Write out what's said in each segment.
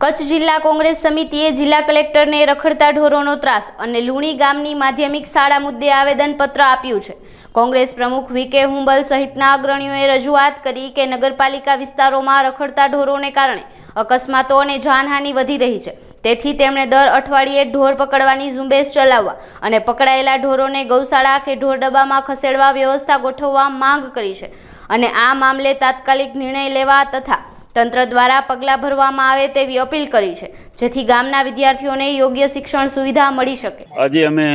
કચ્છ જિલ્લા કોંગ્રેસ સમિતિએ જિલ્લા કલેક્ટરને રખડતા ઢોરોનો ત્રાસ અને લુણી ગામની માધ્યમિક શાળા મુદ્દે આવેદનપત્ર આપ્યું છે. કોંગ્રેસ પ્રમુખ વીકે હુંબલ સહિતના અગ્રણીઓએ રજૂઆત કરી કે નગરપાલિકા વિસ્તારોમાં રખડતા ઢોરોને કારણે અકસ્માતો અને જાનહાનિ વધી રહી છે. તેથી તેમણે દર અઠવાડિયે ઢોર પકડવાની ઝુંબેશ ચલાવવા અને પકડાયેલા ઢોરોને ગૌશાળા કે ઢોર ડબ્બામાં ખસેડવા વ્યવસ્થા ગોઠવવા માંગ કરી છે. અને આ મામલે તાત્કાલિક નિર્ણય લેવા તથા તંત્ર દ્વારા પગલાં ભરવામાં આવે તેવી અપીલ કરી છે, જેથી ગામના વિદ્યાર્થીઓને યોગ્ય શિક્ષણ સુવિધા મળી શકે. આજે અમે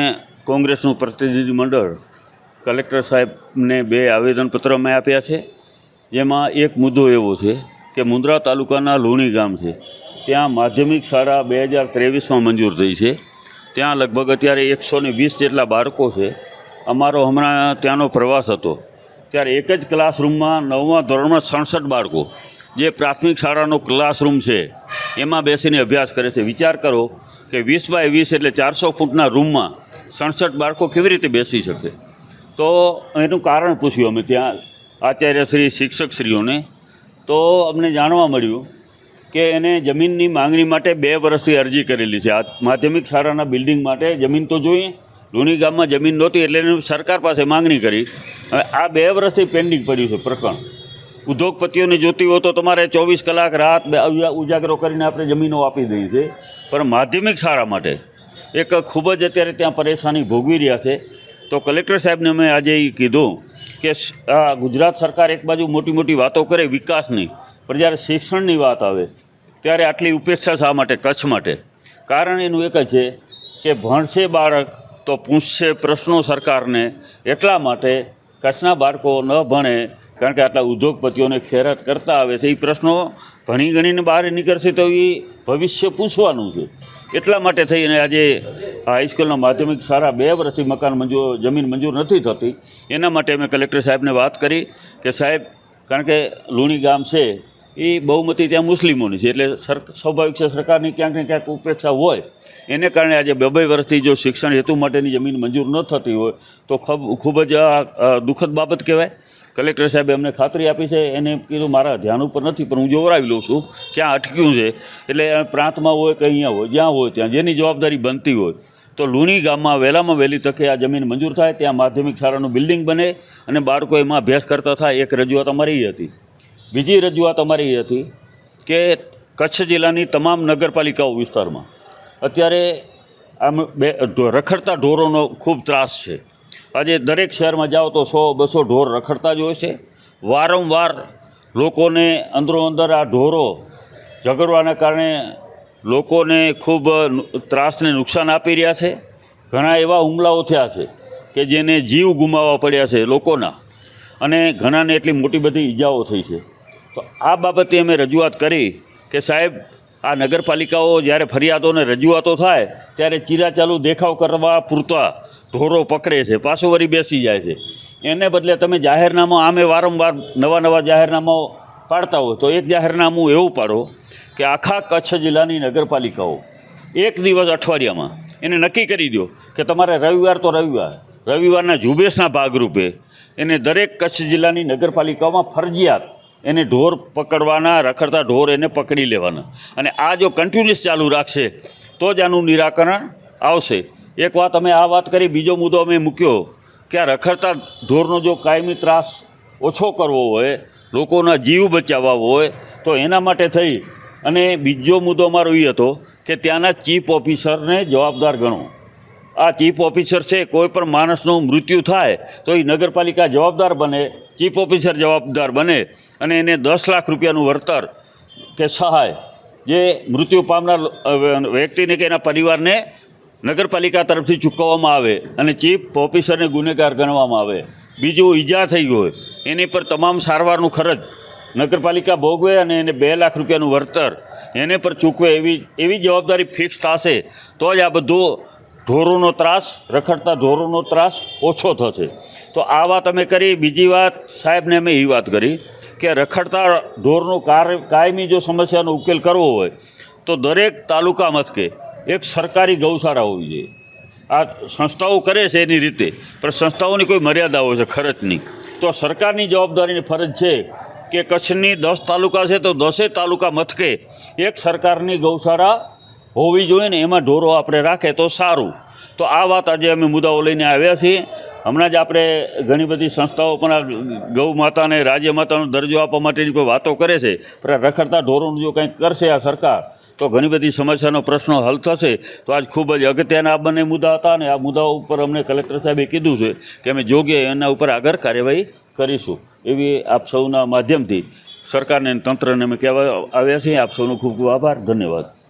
કોંગ્રેસનું પ્રતિનિધિ મંડળ કલેક્ટર સાહેબને બે આવેદનપત્ર અમે આપ્યા છે, જેમાં એક મુદ્દો એવો છે કે મુન્દ્રા તાલુકાના લુણી ગામ છે, ત્યાં માધ્યમિક શાળા બે હજાર ત્રેવીસમાં મંજૂર થઈ છે, ત્યાં લગભગ અત્યારે એકસો ને વીસ જેટલા બાળકો છે, અમારો હમણાં ત્યાંનો પ્રવાસ હતો, ત્યારે એક જ ક્લાસરૂમમાં નવમા ધોરણમાં સડસઠ બાળકો. જે પ્રાથમિક શાળાનો ક્લાસરૂમ છે, એમાં બેસીને અભ્યાસ કરે છે. વિચાર કરો કે વીસ બાય વીસ એટલે ચારસો ફૂટના રૂમમાં સડસઠ બાળકો કેવી રીતે બેસી શકે? તો એનું કારણ પૂછ્યું અમે ત્યાં આચાર્યશ્રી શિક્ષકશ્રીઓને તો અમને જાણવા મળ્યું કે એને જમીનની માંગણી માટે બે વર્ષથી અરજી કરેલી છે. આ માધ્યમિક શાળાના બિલ્ડિંગ માટે જમીન તો જોઈએ લુણી ગામમાં જમીન નહોતી એટલે એને સરકાર પાસે માંગણી કરી. હવે આ બે વર્ષથી પેન્ડિંગ પડ્યું છે પ્રકરણ. ઉદ્યોગપતિઓને જોતી હોય તો તમારે ચોવીસ કલાક રાત ઉજાગરો કરીને આપણે જમીનો આપી દઈએ છીએ. પણ માધ્યમિક શાળા માટે એક ખૂબ જ અત્યારે ત્યાં પરેશાની ભોગવી રહ્યા છે. તો કલેક્ટર સાહેબને અમે આજે એ કીધું કે આ ગુજરાત સરકાર એક બાજુ મોટી મોટી વાતો કરે વિકાસની, પણ જ્યારે શિક્ષણની વાત આવે, ત્યારે આટલી ઉપેક્ષા શા માટે, કચ્છ માટે? કારણ એનું એક જ છે કે ભણશે બાળક તો પૂછશે પ્રશ્નો સરકારને એટલા માટે કચ્છના બાળકો ન ભણે કારણ કે આટલા ઉદ્યોગપતિઓને ખેરાત કરતા આવે છે, એ પ્રશ્નો ભણી ગણીને બહાર નીકળશે તો એ ભવિષ્ય પૂછવાનું છે. એટલા માટે થઈને આજે હાઈસ્કૂલના માધ્યમિક સારા બે વર્ષથી મકાન મંજૂર, જમીન મંજૂર નથી થતી. એના માટે અમે કલેક્ટર સાહેબને વાત કરી કે સાહેબ, કારણ કે લુણી ગામ છે, એ બહુમતી ત્યાં મુસ્લિમોની છે, એટલે સર, સ્વાભાવિક છે સરકારની ક્યાંક ને ક્યાંક ઉપેક્ષા હોય. એને કારણે આજે બે બે વર્ષથી જો શિક્ષણ હેતુ માટેની જમીન મંજૂર ન થતી હોય, તો ખૂબ ખૂબ જ દુઃખદ બાબત કહેવાય. કલેક્ટર સાહેબે અમને ખાતરી આપી છે, એને કીધું મારા ધ્યાન ઉપર નથી, પણ હું જોવરાવી લઉં છું ક્યાં અટક્યું છે. એટલે પ્રાંતમાં હોય કે અહીંયા હોય, જ્યાં હોય ત્યાં, જેની જવાબદારી બનતી હોય, તો લુણી ગામમાં વહેલામાં વહેલી તકે આ જમીન મંજૂર થાય, ત્યાં માધ્યમિક શાળાનું બિલ્ડિંગ બને અને બાળકો એમાં અભ્યાસ કરતા થાય, એક રજૂઆત અમારી હતી. બીજી રજૂઆત અમારી હતી કે કચ્છ જિલ્લાની તમામ નગરપાલિકાઓ વિસ્તારમાં અત્યારે આમ બે રખડતા ઢોરોનો ખૂબ ત્રાસ છે. આજે દરેક શહેરમાં જાઓ તો સો, બસો ઢોર રખડતા જ હોય છે. વારંવાર લોકોને અંદરો અંદર આ ઢોરો ઝઘડવાના કારણે લોકોને ખૂબ ત્રાસને નુકસાન આપી રહ્યા છે. ઘણા એવા હુમલાઓ થયા છે કે જેને જીવ ગુમાવવા પડ્યા છે લોકોના અને ઘણાને એટલી મોટી બધી ઈજાઓ થઈ છે. તો આ બાબતે અમે રજૂઆત કરી કે સાહેબ, આ નગરપાલિકાઓ જ્યારે ફરિયાદોને રજૂઆતો થાય ત્યારે ચીરાચાલુ દેખાવ કરવા પૂરતા ઢોરો પકડે છે, પાછો વળી બેસી જાય છે. એને બદલે તમે જાહેરનામું આમે વારંવાર નવા નવા જાહેરનામાઓ પાડતા હોય તો એક જાહેરનામું એવું પાડો કે આખા કચ્છ જિલ્લાની નગરપાલિકાઓ એક દિવસ અઠવાડિયામાં એને નક્કી કરી દો કે તમારે રવિવાર તો રવિવાર, રવિવારના ઝુંબેશના ભાગરૂપે એને દરેક કચ્છ જિલ્લાની નગરપાલિકાઓમાં ફરજિયાત એને ઢોર પકડવાના, રખડતા ઢોર એને પકડી લેવાના. અને આ જો કન્ટિન્યુઅસ ચાલુ રાખશે, તો જ આનું નિરાકરણ આવશે. એક વાત અમે આ વાત કરી, બીજો મુદ્દો અમે મૂક્યો કે આ રખડતા ઢોરનો જો કાયમી ત્રાસ ઓછો કરવો હોય, લોકોના જીવ બચાવવા હોય, તો એના માટે થઈ. અને બીજો મુદ્દો અમારો એ હતો કે ત્યાંના ચીફ ઓફિસરને જવાબદાર ગણો. આ ચીફ ઓફિસર છે, કોઈ પણ માણસનું મૃત્યુ થાય, તો એ નગરપાલિકા જવાબદાર બને, ચીફ ઓફિસર જવાબદાર બને, અને એને દસ લાખ રૂપિયાનું વળતર કે સહાય જે મૃત્યુ પામનાર વ્યક્તિને કે એના પરિવારને નગરપાલિકા તરફથી ચૂકવવામાં આવે અને ચીફ ઓફિસરને ગુનેગાર ગણવામાં આવે. બીજું ઈજા થઈ હોય, એની પર તમામ સારવારનું ખર્ચ નગરપાલિકા ભોગવે અને એને બે લાખ રૂપિયાનું વળતર એને પર ચૂકવે એવી એવી જવાબદારી ફિક્સ થશે, તો જ આ બધો ઢોરોનો ત્રાસ, રખડતા ઢોરોનો ત્રાસ ઓછો થશે. તો આ વાત અમે કરી. બીજી વાત, સાહેબને અમે એ વાત કરી કે રખડતા ઢોરનો કાયમી જો સમસ્યાનો ઉકેલ કરવો હોય, તો દરેક તાલુકા મથકે એક સરકારી ગૌશાળા હોવી જોઈએ. આ સંસ્થાઓ કરે છે એની રીતે, પણ સંસ્થાઓની કોઈ મર્યાદા હોય છે ખર્ચની તો સરકારની જવાબદારીની ફરજ છે કે કચ્છની દસ તાલુકા છે તો દસે તાલુકા મથકે એક સરકારની ગૌશાળા હોવી જોઈએ ને એમાં ઢોરો આપણે રાખે તો સારું. તો આ વાત આજે અમે મુદ્દાઓ લઈને આવ્યા છીએ. હમણાં જ આપણે ઘણી બધી સંસ્થાઓ પણ આ ગૌ માતાને, રાજ્ય માતાનો દરજ્જો આપવા માટેની કોઈ વાતો કરે છે, પણ રખડતા ઢોરોનું જો કંઈક કરશે આ સરકાર તો ઘણી બધી સમસ્યાનો પ્રશ્નો હલ થશે. તો આજ ખૂબ જ અગત્યના આ બંને મુદ્દા હતા અને આ મુદ્દાઓ ઉપર અમને કલેક્ટર સાહેબે કીધું છે કે અમે જોગે એના ઉપર આગળ કાર્યવાહી કરીશું. એવી આપ સૌના માધ્યમથી સરકારને તંત્રને અમે કહેવા આવ્યા છીએ. આપ સૌનો ખૂબ ખૂબ આભાર. ધન્યવાદ.